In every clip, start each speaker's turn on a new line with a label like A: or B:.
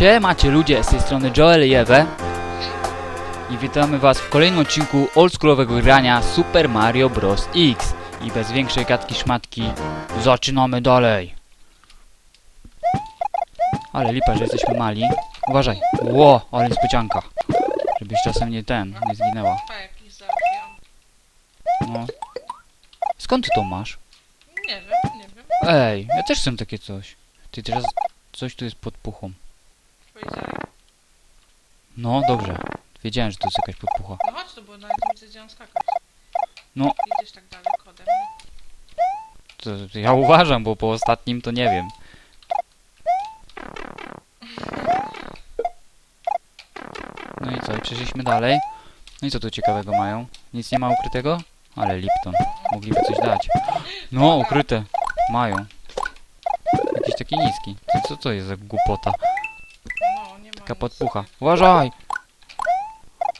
A: Siemacie ludzie, z tej strony Joel i Ewe i witamy was w kolejnym odcinku oldschoolowego grania Super Mario Bros. X. I bez większej gadki szmatki zaczynamy dalej. Ale lipa, że jesteśmy mali. Uważaj, ło, ale niespodzianka. Żebyś czasem nie ten, nie zginęła. No. Skąd ty to masz?
B: Nie wiem, nie wiem.
A: ej, ja też chcę takie coś. Ty teraz coś tu jest pod puchą. No dobrze, wiedziałem, że to jest jakaś podpucha
B: No chodź tu, bo nawet nie widzę gdzie mam skakać.
A: No.
B: Idziesz tak daleko ode mnie.
A: To, to ja uważam, bo po ostatnim to nie wiem. No i co, i przeszliśmy dalej. No i co tu ciekawego mają? Nic nie ma ukrytego? Ale Lipton. Mogliby coś dać. No, ukryte. Mają. Jakiś taki niski. Co, co to jest za głupota? Taka podpucha. Uważaj!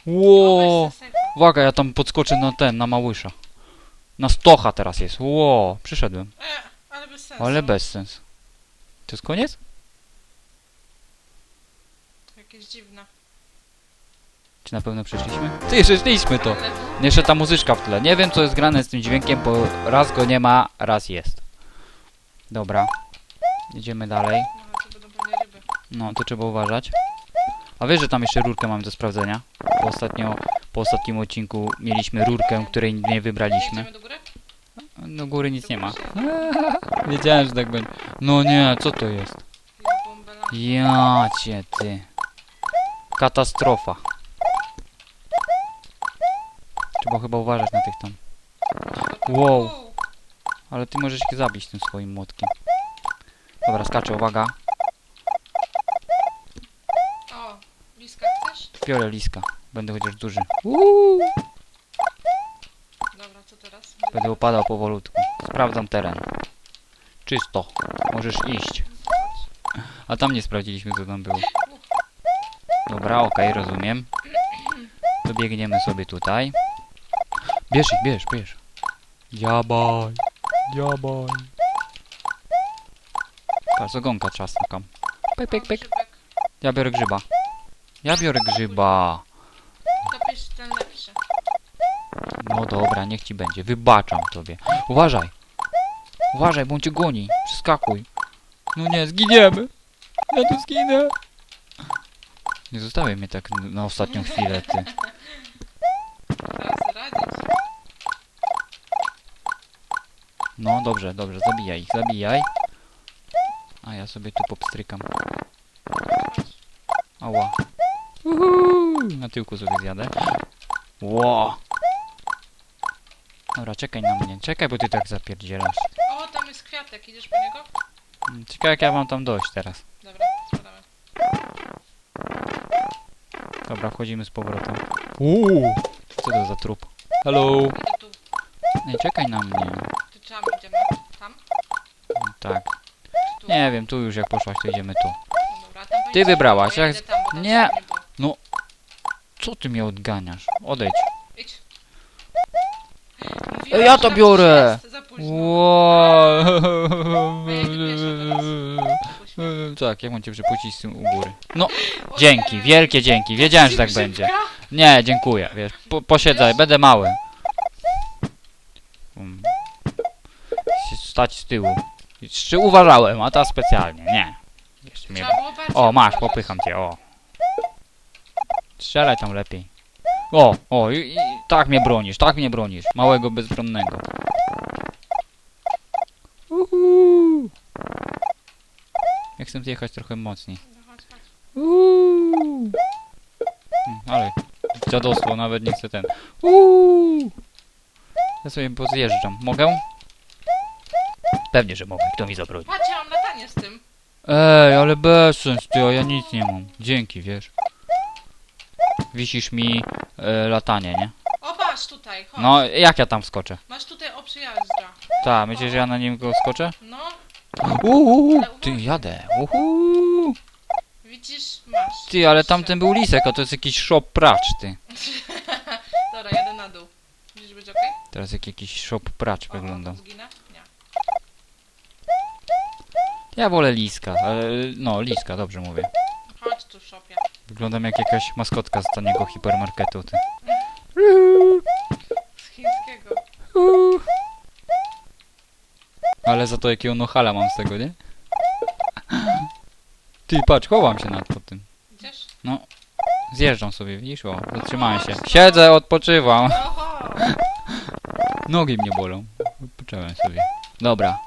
A: Ło! Uwaga, ja tam podskoczę na ten, na małysza. Na stocha teraz jest. Ło! Przyszedłem.
B: E, ale bez sensu.
A: Ale bez sens. To jest koniec?
B: To jakieś dziwne.
A: Czy na pewno przeszliśmy? Ty, przeszliśmy to! Jeszcze ta muzyczka w tle. Nie wiem, co jest grane z tym dźwiękiem, bo raz go nie ma, raz jest. Dobra. Idziemy dalej.
B: No, to będą pewnie ryby.
A: No, to trzeba uważać. A wiesz, że tam jeszcze rurkę mamy do sprawdzenia? Bo ostatnio, po ostatnim odcinku mieliśmy rurkę, której nie wybraliśmy.
B: Idziemy do góry?
A: Do góry nic nie ma. Wiedziałem, że tak będzie. No nie, co to jest? Ja cię ty. Katastrofa. Trzeba chyba uważać na tych tam. Wow. Ale ty możesz ich zabić tym swoim młotkiem. Dobra, skaczę, uwaga.
B: O, bliska chcesz?
A: Biorę liska. Będę chociaż duży. Uuu.
B: Dobra, co teraz?
A: Będę upadał powolutku. Sprawdzam teren. Czysto. Możesz iść. A tam nie sprawdziliśmy, co tam było. Dobra, okej, rozumiem. To biegniemy sobie tutaj. Bierz ich, bierz, bierz. Dziabaj. Dziabaj. Patrz, ogonka czasnukam. Pyk, pyk, pyk.
B: grzybek.
A: Ja biorę grzyba. Ja biorę grzyba.
B: To ten lepszy.
A: No dobra, niech ci będzie. Wybaczam tobie. Uważaj. Uważaj, bo on cię goni. Przeskakuj. No nie, zginiemy. Ja tu zginę. Nie zostawiaj mnie tak na ostatnią chwilę, ty.
B: Teraz radzić.
A: No dobrze, dobrze, zabijaj ich, zabijaj. A ja sobie tu popstrykam. Ała. Uhu, na tyłku sobie zjadę. Ło. Dobra, czekaj na mnie. Czekaj, bo ty tak zapierdzielasz.
B: O, tam jest kwiatek. Idziesz po niego?
A: Mm, Czekaj, jak ja mam tam dojść teraz.
B: Dobra, spadamy.
A: Dobra, wchodzimy z powrotem. Uuu. Co to za trup? Hello.
B: Idę tu.
A: Ej, czekaj na mnie.
B: Ty tam idziemy? Tam?
A: Tak.
B: Czy tu?
A: Nie wiem, tu już jak poszłaś, to idziemy tu.
B: No dobra, tam
A: Ty wybrałaś, jak- Nie. Co ty mnie odganiasz? Odejdź.
B: Idź. Mówiłam,
A: ja
B: że
A: to biorę.
B: coś jest, Za późno.
A: Wow.
B: Ja mnie.
A: Tak, jak mam cię przypuścić z tym u góry. No, dzięki, wielkie dzięki. Wiedziałem, że tak
B: Szybka.
A: będzie. Nie, dziękuję, wiesz, po, posiedzaj, będę mały. Um. Stać z tyłu. Jeszcze uważałem, a ta specjalnie, nie. Jeszcze mnie...
B: Trzeba było bardziej
A: O, masz,
B: uważać.
A: popycham cię, o. Strzelaj tam lepiej. O, o, i, i tak mnie bronisz, tak mnie bronisz. Małego, bezbronnego. Uhu. Ja chcę jechać trochę mocniej. Mm, Ale dziadostwo nawet nie chcę ten. Uuu. Ja sobie pozjeżdżam. Mogę? Pewnie, że mogę. Kto mi zabroni?
B: Patrz, ja mam latanie z tym.
A: Ej, ale bez sens, ty, a ja nic nie mam. Dzięki, wiesz. Wisisz mi e, latanie, nie?
B: O, patrz tutaj, chodź.
A: No, jak ja tam skoczę?
B: Masz tutaj o przyjazdra.
A: Ta, myślisz, że ja na nim go skoczę?
B: No,
A: Uuu, ty, jadę. Uhu.
B: widzisz, masz.
A: Ty, ale tamten był lisek, a to jest jakiś shop pracz, ty.
B: Dobra, jadę na dół. Widzisz, będzie okej?
A: Teraz jak jakiś shop pracz
B: O,
A: wygląda.
B: o, Zginę? Nie.
A: Ja wolę liska, ale no liska, dobrze mówię. Wyglądam jak jakaś maskotka z taniego hipermarketu. Ty.
B: Z chińskiego.
A: Ale za to jakiego nohala mam z tego, nie? Ty, patrz, chowam się nad pod tym.
B: Idziesz?
A: Zjeżdżam sobie, widzisz? O, zatrzymałem się. Siedzę, odpoczywam.
B: Oho!
A: Nogi mnie bolą. Odpocząłem sobie. Dobra.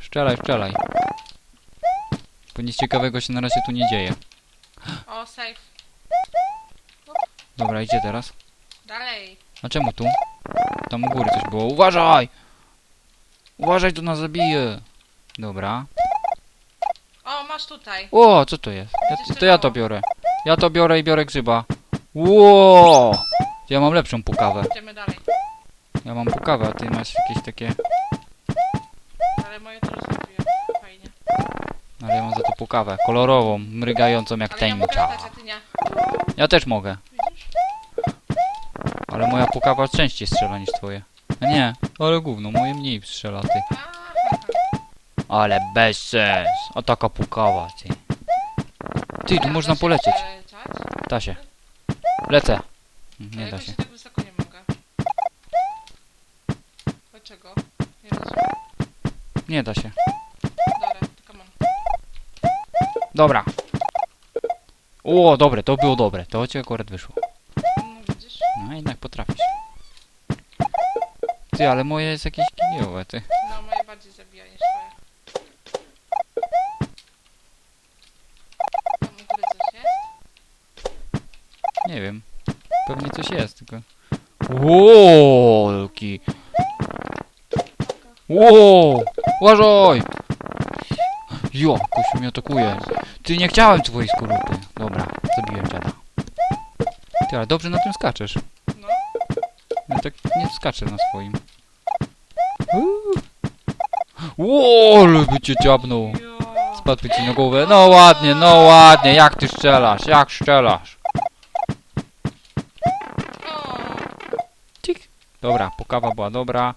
A: Szczelaj, szczelaj. Bo nic ciekawego się na razie tu nie dzieje.
B: O, safe.
A: Dobra, idzie teraz.
B: Dalej.
A: A czemu tu? Tam u góry coś było. Uważaj! Uważaj, to nas zabije. Dobra.
B: O, masz tutaj.
A: O, co to jest? Ja, to ja to biorę. Ja to biorę i biorę grzyba. Ło! Ja mam lepszą pukawę.
B: Idziemy dalej.
A: Ja mam pukawę, a ty masz jakieś takie...
B: Ale moje to.
A: Mam za to pukawę. Kolorową, mrygającą jak
B: Ale ja mogę
A: tęcza.
B: latać, a ty nie.
A: Ja też mogę. Ale moja pukawa częściej strzela niż twoje. A nie, ale gówno, moje mniej strzela ty. Ale bez sens. A taka pukawa, ty. Ty, tu
B: Ja
A: można
B: da się
A: polecieć.
B: przeleciać?
A: Da się. Lecę. Nie da
B: jakoś
A: się.
B: tak wysoko nie mogę. Dlaczego? Nie rozumiem.
A: Nie da się.
B: Dobra, to come on.
A: Dobra. O, dobre, to było dobre. To ci akurat wyszło.
B: No widzisz?
A: No jednak potrafisz. Ty, ale moje jest jakieś giniowe, ty.
B: No, moje bardziej zabija niż twoje. Tam u góry coś jest?
A: Nie wiem. Pewnie coś jest, tylko... Łoki. Ło! Uważaj! Jo, ktoś mnie atakuje. Ty, nie chciałem twojej skorupy. Dobra, zabiłem dziada. Ty, ale dobrze na tym skaczesz.
B: No.
A: Ja tak nie skaczę na swoim. Uuu. Ło, ale by cię dziabnął. Spadł ci na głowę. No ładnie, no ładnie. Jak ty strzelasz? Jak strzelasz? Cik. Dobra, pokawa była dobra.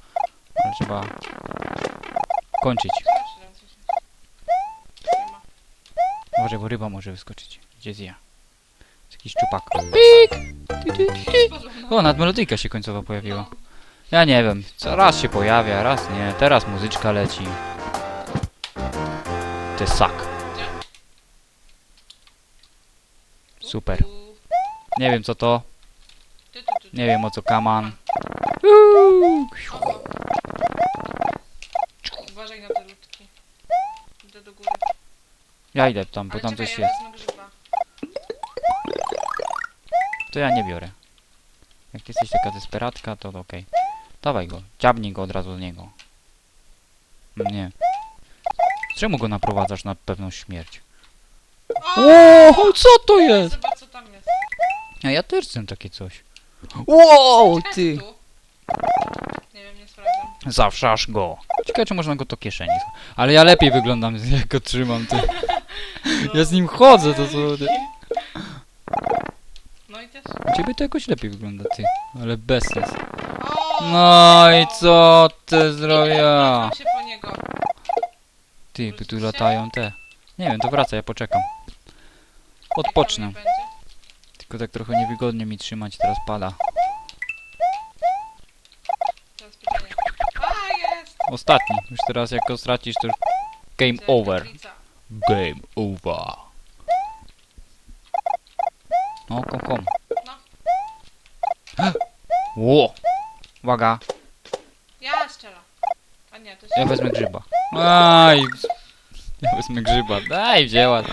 A: Ale trzeba kończyć.
B: zobaczcie tam coś jest. Nie ma.
A: Uważaj, bo ryba może wyskoczyć. Gdzie zja? Jest jakiś szczupak. Pik! Ty, ty, ty.
B: Spadło.
A: O, nadmelodyjka się końcowa pojawiła. Ja nie wiem. Co raz się pojawia, raz nie. Teraz muzyczka leci. Ty sak.
B: Tu,
A: Super. Nie wiem co to. Nie wiem o co kaman.
B: Oho. Uważaj na te ludki. Idę do góry.
A: Ja idę tam, bo
B: Ale
A: tam
B: czekaj,
A: coś
B: ja
A: jest.
B: wezmę grzyba.
A: To ja nie biorę. Jak ty jesteś taka desperatka, to okej. Dawaj go. Ciabnij go od razu z niego. Nie. Czemu go naprowadzasz na pewną śmierć?
B: O!
A: co to jest?
B: Zobacz co tam jest.
A: A ja też chcę takie coś. Wow, ty!
B: tu. Nie wiem, nie sprawdzam.
A: Zawszasz go. Ciekawe, czy można go do kieszeni. Ale ja lepiej wyglądam, jak go trzymam, ty. Ja z nim chodzę, to co...
B: No i też.
A: U ciebie to jakoś lepiej wygląda, ty. Ale bez sens.
B: O!
A: No i co ty zrobiła?
B: Wracam się po niego.
A: Ty, by tu latają te. Nie wiem, to wraca, ja poczekam.
B: Jak
A: Odpocznę.
B: tam nie będzie?
A: Tylko tak trochę niewygodnie mi trzymać, teraz pada.
B: Teraz pytanie. A, jest!
A: Ostatni. Już teraz jak go stracisz, to już game
B: Gdzie
A: over. Game over. No, kom, kom.
B: No.
A: Ło! Uwaga,
B: Ja strzelam. A nie, to jest...
A: ja wezmę grzyba. Aj! Ja wezmę grzyba. Daj, wzięła.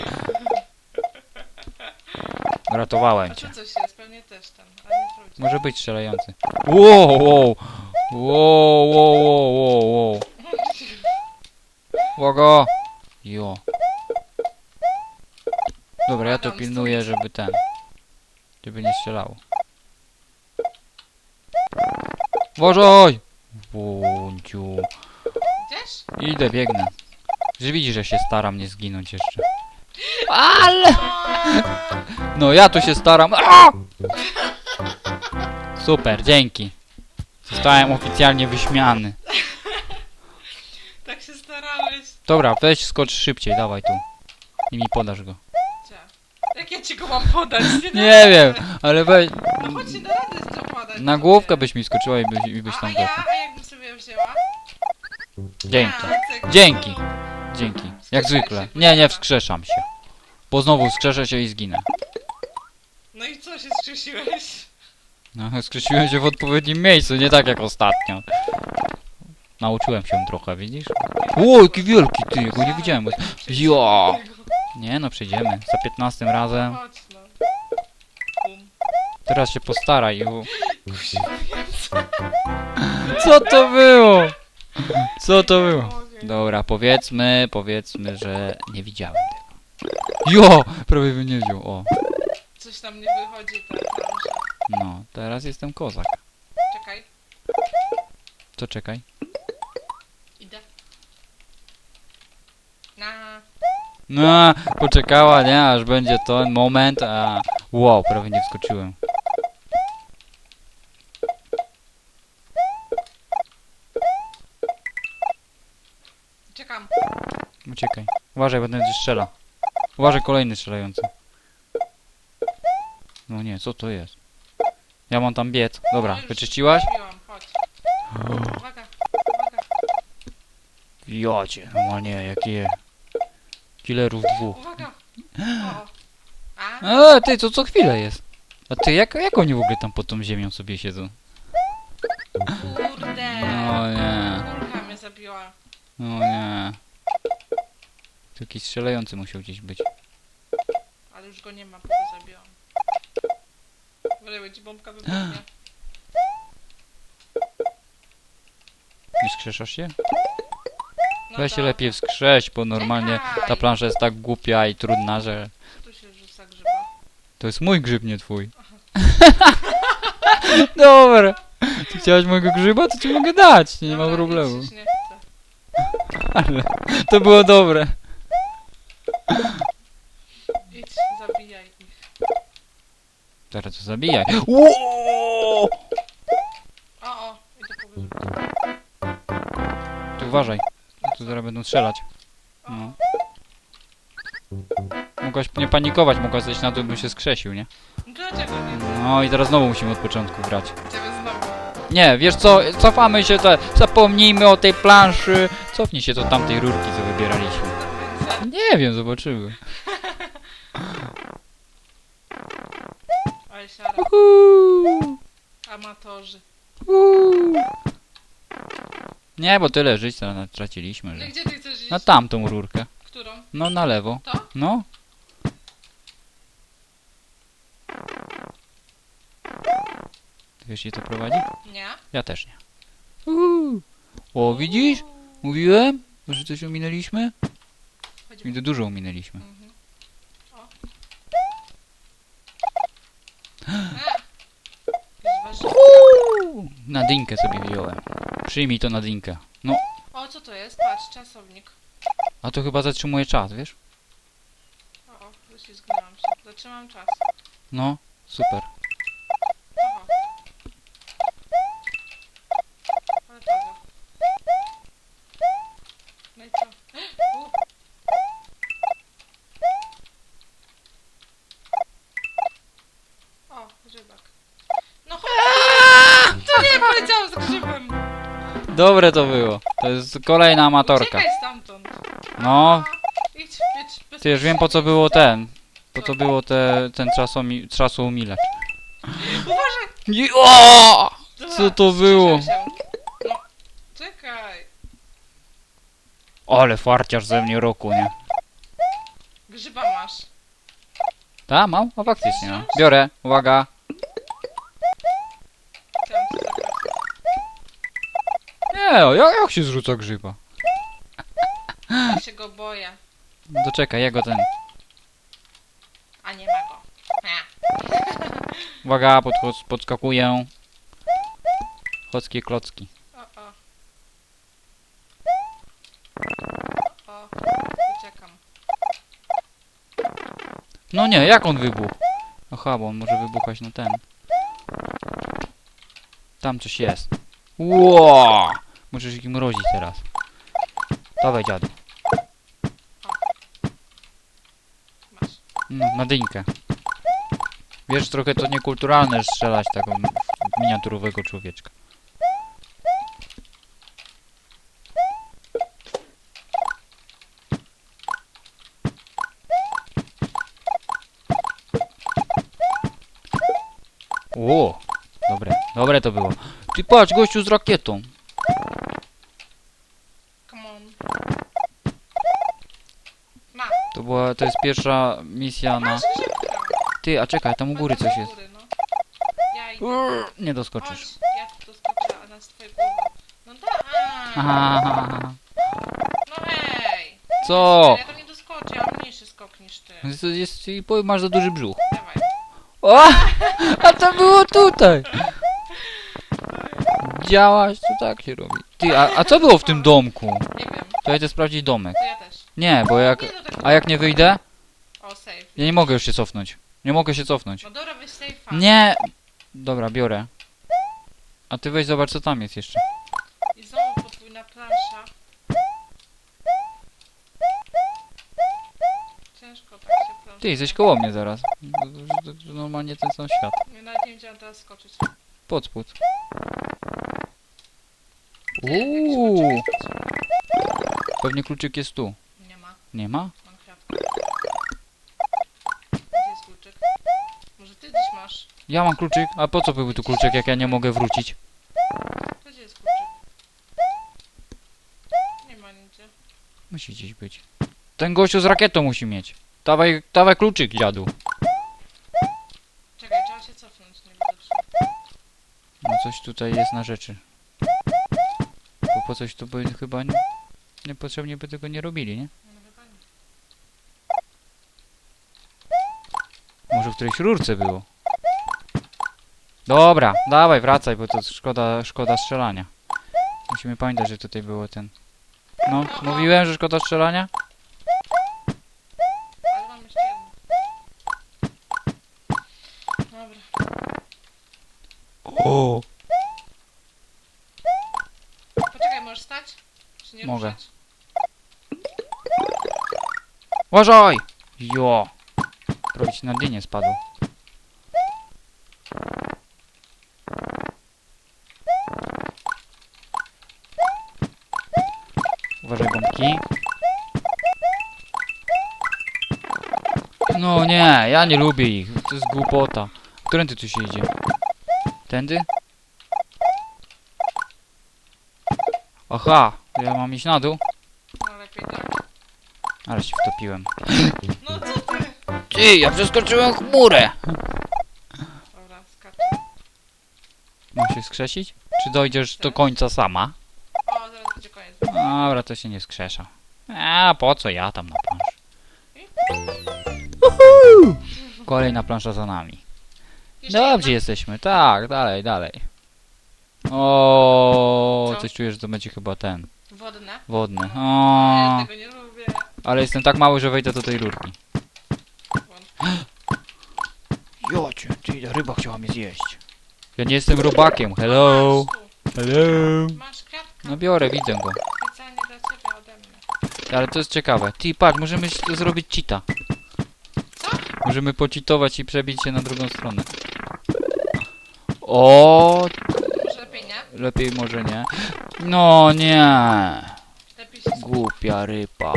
A: Uratowałem
B: A
A: cię.
B: tu coś jest, pewnie też ten, ale nie sprawdź.
A: Może być strzelający. Wow, wow! Wow, wow, wow, wow, wow. Uwaga! Jo. Dobra, ja to pilnuję, żeby ten... Żeby nie strzelało. Wąciu.
B: Idziesz?
A: Idę, biegnę. Że widzisz, że się staram nie zginąć jeszcze. Ale! No ja tu się staram. A! Super, dzięki. Zostałem oficjalnie wyśmiany.
B: Tak się starałeś.
A: Dobra, weź skocz szybciej, dawaj tu. I mi podasz go.
B: Jak ja ci go mam podać? Nie,
A: wiem, ale weź...
B: No chodź, nie da rady to podać.
A: Na główkę byś mi skoczyła i byś, i byś
B: A,
A: tam
B: a ja,
A: doszła.
B: a jakbym sobie wzięła?
A: Dzięki.
B: A, cyk.
A: Dzięki. Dzięki. Jak zwykle.
B: się,
A: Nie, nie wskrzeszam się. Bo znowu wskrzeszę się i zginę.
B: No i co się skrzesiłeś?
A: No, skrzesiłem się w odpowiednim miejscu, nie tak jak ostatnio. Nauczyłem się trochę, widzisz? O, jaki wielki ty, ja go nie widziałem. Jo! Nie no, przejdziemy. Za 15 razem.
B: Chodź no. Bum.
A: Teraz się postaraj. u-. Co to było? Co to było? Dobra, powiedzmy, powiedzmy, że nie widziałem tego. Jo! Prawie bym nie wziął, o.
B: Coś tam nie wychodzi ta plansza.
A: No, teraz jestem kozak.
B: Czekaj,
A: To czekaj.
B: idę. Na.
A: No, poczekała, nie? Aż będzie ten moment, a... Wow, prawie nie wskoczyłem.
B: Czekam.
A: Uciekaj. Uważaj, bo będzie strzela. Uważaj, kolejny strzelający. No nie, co to jest? Ja mam tam biec. Dobra,
B: No już
A: wyczyściłaś?
B: zrobiłam, Chodź. Uwaga, uwaga.
A: Jocie, normalnie, jakie... Killerów dwóch.
B: Uwaga! O. A?
A: A, ty, to co chwilę jest. A ty, jak, jak oni w ogóle tam pod tą ziemią sobie siedzą?
B: Kurde!
A: No nie,
B: Kulka mnie zabiła.
A: no nie. Tu jakiś strzelający musiał gdzieś być.
B: Ale już go nie ma, bo go zabiłam. Wolę ci bombka wybuchnie.
A: Nie skrzeszasz się?
B: No
A: Weź się
B: to-
A: lepiej wskrześ, bo normalnie
B: Czekaj.
A: ta plansza jest tak głupia i trudna, że...
B: Tu się rzuca grzyba.
A: To jest mój grzyb, nie twój. Dobra. Ty chciałaś mojego grzyba, to ci mogę dać, nie ma
B: Dobra,
A: problemu.
B: nic już nie chcę.
A: Ale to było dobre.
B: Idź, zabijaj ich.
A: Teraz to zabijaj. Ło!
B: O, o, idę po wyrzucie.
A: Ty uważaj, tu zaraz będą strzelać. No. Mogłaś nie panikować, mogłaś zejść na dół, bym się skrzesił, nie?
B: no dlaczego nie?
A: No i teraz znowu musimy od początku grać.
B: Ciebie znowu.
A: Nie, wiesz co, cofamy się, te, zapomnijmy o tej planszy. Cofnij się do tamtej rurki, co wybieraliśmy. Nie wiem, zobaczymy.
B: Siara.
A: Uhu.
B: Amatorzy.
A: Uuu. Nie, bo tyle żyć tra- traciliśmy, że...
B: gdzie ty chcesz iść?
A: Na tamtą rurkę.
B: Którą?
A: No, na lewo.
B: To?
A: No. Ty wiesz, gdzie to prowadzi?
B: Nie.
A: Ja też nie. Uuu. O, widzisz? Mówiłem, że coś ominęliśmy?
B: Chodźmy.
A: To dużo ominęliśmy.
B: Mhm. O. A! Jakieś warzywa.
A: Uuu. Na dynkę sobie wziąłem. Przyjmij to na dynkę. No,
B: O, co to jest? Patrz, czasownik.
A: a to chyba zatrzymuje czas, wiesz?
B: O, o, wyślizgnęłam się. Zatrzymam czas.
A: No, super.
B: Oho. Ale pago. No i co? U. O, grzybak. No chodź! To nie poleciało z grzybem!
A: Dobre to było. To jest kolejna amatorka.
B: Uciekaj stamtąd.
A: No,
B: Idź, idź, bez
A: ty już wiem po co było ten. Po co było te, ten czasomi, czasoumilecz.
B: Uważaj!
A: O!
B: Dobra,
A: Co to było?
B: się. No, czekaj.
A: Ale farciarz ze mnie roku, nie?
B: Grzyba masz.
A: Ta, mam? O, faktycznie, no. Biorę, uwaga. Nie, o, jak, jak się zrzuca grzyba?
B: Ja się go boję.
A: No to czekaj, ja go ten...
B: A nie ma go. A.
A: Uwaga, podchod, podskakuję. Chockie klocki.
B: O, o. O, uciekam.
A: No nie, jak on wybuchł? Aha, bo on może wybuchać na ten. Tam coś jest. Ło! Możesz ich mrozić teraz. Dawaj dziadu. No, na dynkę. Wiesz, trochę to niekulturalne strzelać taką miniaturowego człowieczka. O, dobre, dobre to było. Ty patrz, gościu z rakietą.
B: Come on. Na,
A: To była, to jest pierwsza misja na... Ty, a czekaj, tam u góry coś jest.
B: Góry, no. Ja idę.
A: Urr, Nie
B: Chodź,
A: doskoczysz.
B: ja tu doskoczę, a na głowy. No da.
A: Aha, aha, aha.
B: No hej.
A: Co?
B: Ja tam nie doskoczę, ja mam mniejszy skok niż ty.
A: Jest, jest, i powiem, masz za duży brzuch.
B: Dawaj.
A: O! A to było tutaj! Działaś, to tak się robi. Ty, a, a co było w tym domku?
B: Nie wiem,
A: To ja idę sprawdzić domek.
B: to ja też.
A: Nie, bo jak...
B: Nie, no tak-
A: A jak nie wyjdę?
B: O, save.
A: Ja nie mogę już się cofnąć. Nie mogę się cofnąć.
B: No dobra, weź safe'a.
A: Nie! Dobra, biorę. A ty weź zobacz co tam jest jeszcze.
B: I znowu podwójna plansza. Ciężko tak się plansza.
A: Ty, jesteś koło mnie zaraz. Normalnie ten sam świat.
B: Ja nawet nie wiedziałam teraz skoczyć.
A: Pod spód.
B: Ty,
A: Uuu, pewnie kluczyk jest tu.
B: Nie ma, kwiatkę. Gdzie jest kluczyk? Może ty gdzieś masz?
A: Ja mam kluczyk, a po co byłby tu kluczyk, jak ja nie mogę wrócić?
B: To Gdzie jest kluczyk? Nie ma nigdzie.
A: Musi gdzieś być. Ten gościu z rakietą musi mieć. Dawaj, dawaj kluczyk, dziadu.
B: Czekaj, trzeba się cofnąć, nie widocznie.
A: No coś tutaj jest na rzeczy. Bo po coś to by chyba nie, niepotrzebnie by tego nie robili, nie?
B: No chyba nie.
A: Może w którejś rurce było. Dobra, dawaj, wracaj, bo to szkoda, szkoda strzelania. Musimy pamiętać, że tutaj było ten... No, mówiłem, że szkoda strzelania?
B: Ale mam jeszcze jedno. Dobra.
A: O!
B: Poczekaj, możesz stać? Czy nie
A: Mogę.
B: ruszać?
A: Uważaj! Jo! Prawie ci na dynię spadło. Uważaj bombki. No nie, ja nie lubię ich. To jest głupota. Którędy tu się idzie? Tędy? Aha, ja mam iść na dół?
B: No lepiej tak.
A: Ale się wtopiłem.
B: No co ty?
A: Ja przeskoczyłem chmurę!
B: Dobra, skaczę.
A: Mam się skrzesić? Czy dojdziesz do końca sama?
B: O, zaraz będzie koniec.
A: Dobra, to się nie skrzesza. A po co ja tam na planszy? Kolejna plansza za nami.
B: Jeszcze
A: Dobrze
B: jedna?
A: jesteśmy, tak, dalej, dalej. O,
B: Co?
A: coś czuję, że to będzie chyba ten,
B: Wodne.
A: wodny.
B: Ja
A: O,
B: tego nie lubię.
A: ale jestem tak mały, że wejdę do tej rurki.
B: Won.
A: Jocie, ty, ryba chciała mnie zjeść. Ja nie jestem robakiem, hello, hello.
B: Masz.
A: No biorę, widzę go.
B: Specjalnie dla ciebie ode mnie.
A: Ale to jest ciekawe. Ty, patrz, możemy zrobić cheata.
B: Co?
A: Możemy pocitować i przebić się na drugą stronę. O,
B: Może lepiej nie?
A: lepiej może nie. No nie.
B: Lepiej się skup.
A: Głupia ryba.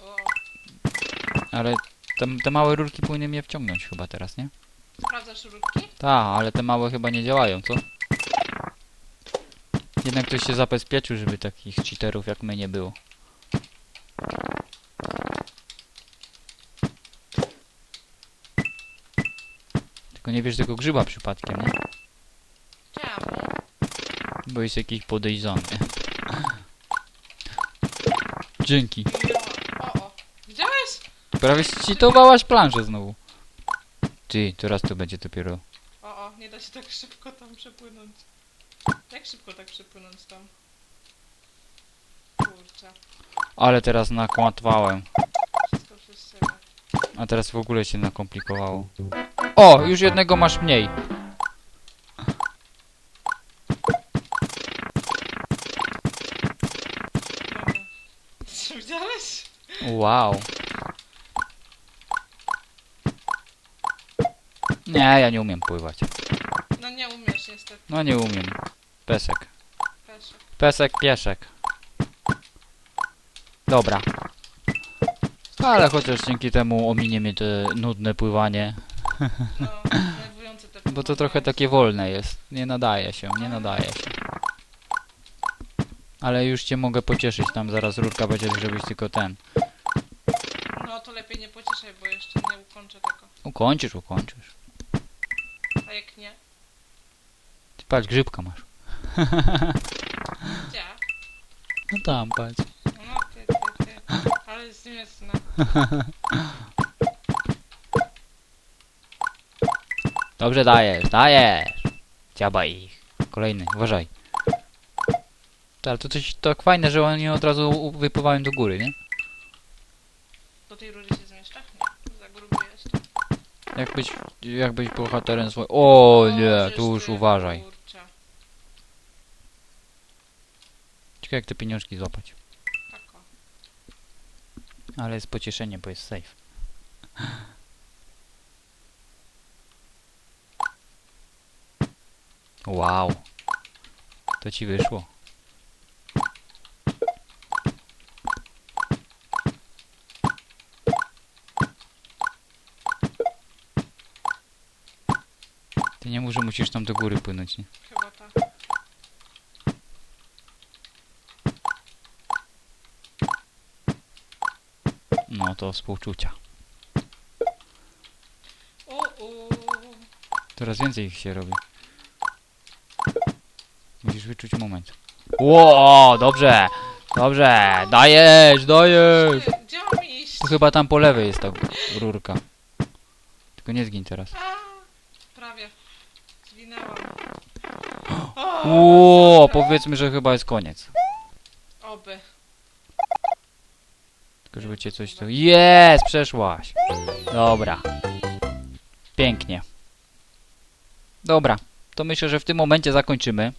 B: O,
A: Ale te, te małe rurki powinny mnie wciągnąć chyba teraz, nie?
B: Sprawdzasz rurki?
A: Tak, ale te małe chyba nie działają, co? Jednak ktoś się zabezpieczył, żeby takich cheaterów jak my nie było. Tylko nie wiesz tego grzyba przypadkiem, nie?
B: Czemu?
A: Bo jest jakiś podejrzany. Dzięki.
B: Jo. O, o. Widziałeś?
A: Prawie cheatowałaś planszę znowu. Ty, teraz to będzie dopiero.
B: O, o, nie da się tak szybko tam przepłynąć. Jak szybko tak przepłynąć tam? Kurczę,
A: Ale teraz nakłatwałem.
B: wszystko przez siebie.
A: A teraz w ogóle się nakomplikowało. O, już jednego masz mniej.
B: Dobra. Widziałeś?
A: Wow. Nie, ja nie umiem pływać.
B: No nie umiesz niestety,
A: No nie umiem. Pesek.
B: Peszek.
A: Pesek, pieszek. Dobra. Ale chociaż dzięki temu ominie mnie to nudne pływanie.
B: No, denerwujące te
A: Bo to trochę takie wolne jest. Nie nadaje się, nie nadaje się. Ale już cię mogę pocieszyć, tam zaraz rurka będzie, żebyś tylko ten.
B: No to lepiej nie pocieszaj, bo jeszcze nie ukończę tego.
A: Ukończysz, ukończysz.
B: A jak nie?
A: Ty patrz, grzybka masz.
B: Gdzie?
A: No tam, patrz.
B: No ty, ty, ty. Ale jest śmieszne.
A: Dobrze dajesz, dajesz. Dziaba ich. Kolejny, uważaj. Ale to coś tak fajne, że oni od razu u- wypływają do góry, nie?
B: Do tej rury się zmieszczę? Nie, za gruby jest.
A: Jakbyś, jakbyś bohaterem swój... O nie,
B: żeż
A: tu już uważaj.
B: kurczę.
A: Ciekawe jak te pieniążki złapać. Ale jest pocieszenie, bo jest safe. Wow. To ci wyszło. Ty nie mów, że musisz tam do góry płynąć, nie?
B: Chyba tak.
A: No to współczucia. Coraz więcej ich się robi. Musisz wyczuć moment. Ło, dobrze, dobrze, dajesz, dajesz.
B: Gdzie mam iść?
A: To chyba tam po lewej jest ta rurka. Tylko nie zgin teraz.
B: A, prawie. Zwinęłam.
A: Ło, powiedzmy, że chyba jest koniec.
B: Oby.
A: Tylko żeby cię coś tu... Jest, przeszłaś. Dobra. Pięknie. Dobra, to myślę, że w tym momencie zakończymy.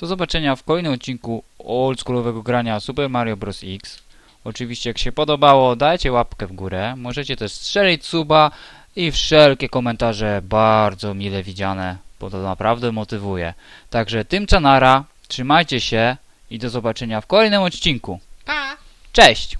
A: Do zobaczenia w kolejnym odcinku oldschoolowego grania Super Mario Bros. X. Oczywiście jak się podobało, dajcie łapkę w górę. Możecie też strzelić suba i wszelkie komentarze bardzo mile widziane, bo to naprawdę motywuje. Także tym czanara, trzymajcie się i do zobaczenia w kolejnym odcinku.
B: Pa!
A: Cześć!